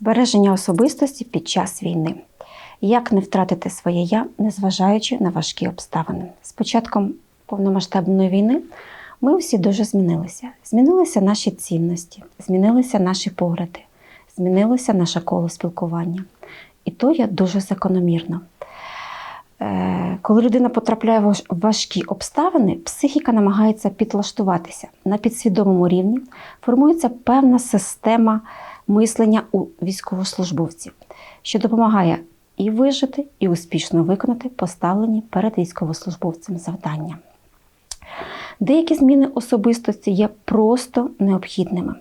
Збереження особистості під час війни. Як не втратити своє я, незважаючи на важкі обставини. З початком повномасштабної війни ми всі дуже змінилися. Змінилися наші цінності, змінилися наші погляди, змінилося наше коло спілкування. І то є дуже закономірно. Е, Коли людина потрапляє в важкі обставини, психіка намагається підлаштуватися на підсвідомому рівні, формується певна система мислення у військовослужбовців, що допомагає і вижити, і успішно виконати поставлені перед військовослужбовцем завдання. Деякі зміни особистості є просто необхідними.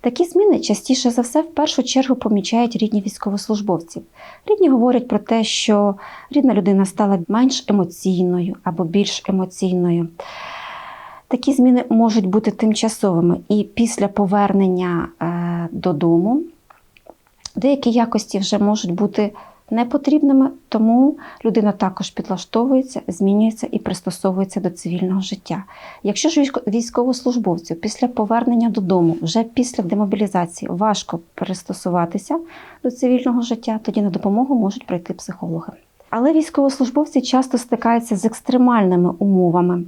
Такі зміни частіше за все в першу чергу помічають рідні військовослужбовців. Рідні говорять про те, що рідна людина стала менш емоційною або більш емоційною. Такі зміни можуть бути тимчасовими і після повернення е, додому деякі якості вже можуть бути непотрібними, тому людина також підлаштовується, змінюється і пристосовується до цивільного життя. Якщо ж військо- військовослужбовцю після повернення додому, вже після демобілізації, важко пристосуватися до цивільного життя, тоді на допомогу можуть прийти психологи. Але військовослужбовці часто стикаються з екстремальними умовами,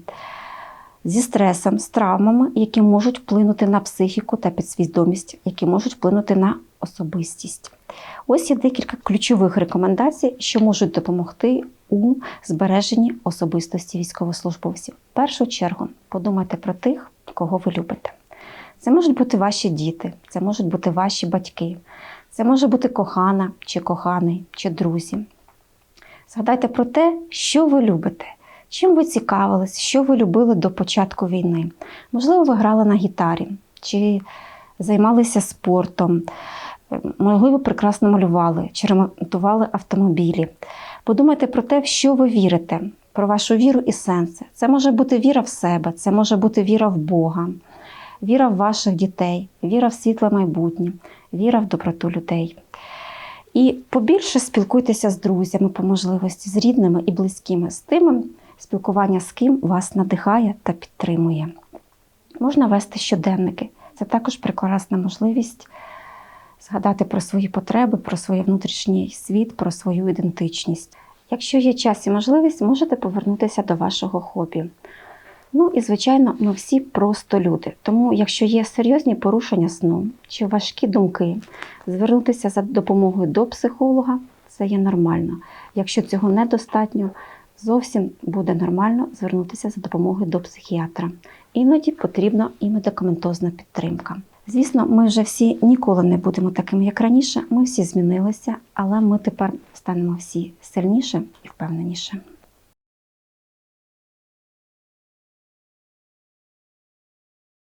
зі стресом, з травмами, які можуть вплинути на психіку та підсвідомість, які можуть вплинути на особистість. Ось є декілька ключових рекомендацій, що можуть допомогти у збереженні особистості військовослужбовців. В першу чергу подумайте про тих, кого ви любите. Це можуть бути ваші діти, це можуть бути ваші батьки, це може бути кохана чи коханий, чи друзі. Згадайте про те, що ви любите, чим ви цікавились, що ви любили до початку війни. Можливо, ви грали на гітарі, чи займалися спортом, можливо, прекрасно малювали, чи ремонтували автомобілі. Подумайте про те, в що ви вірите, про вашу віру і сенс. Це може бути віра в себе, це може бути віра в Бога, віра в ваших дітей, віра в світле майбутнє, віра в доброту людей. І побільше спілкуйтеся з друзями по можливості, з рідними і близькими, з тими, спілкування з ким вас надихає та підтримує. Можна вести щоденники. Це також прекрасна можливість згадати про свої потреби, про свій внутрішній світ, про свою ідентичність. Якщо є час і можливість, можете повернутися до вашого хобі. Ну і, звичайно, ми всі просто люди. Тому, якщо є серйозні порушення сну чи важкі думки, звернутися за допомогою до психолога це є нормально. Якщо цього недостатньо, зовсім буде нормально звернутися за допомогою до психіатра. Іноді потрібна і медикаментозна підтримка. Звісно, ми вже всі ніколи не будемо такими, як раніше. Ми всі змінилися, але ми тепер станемо всі сильніше і впевненіше.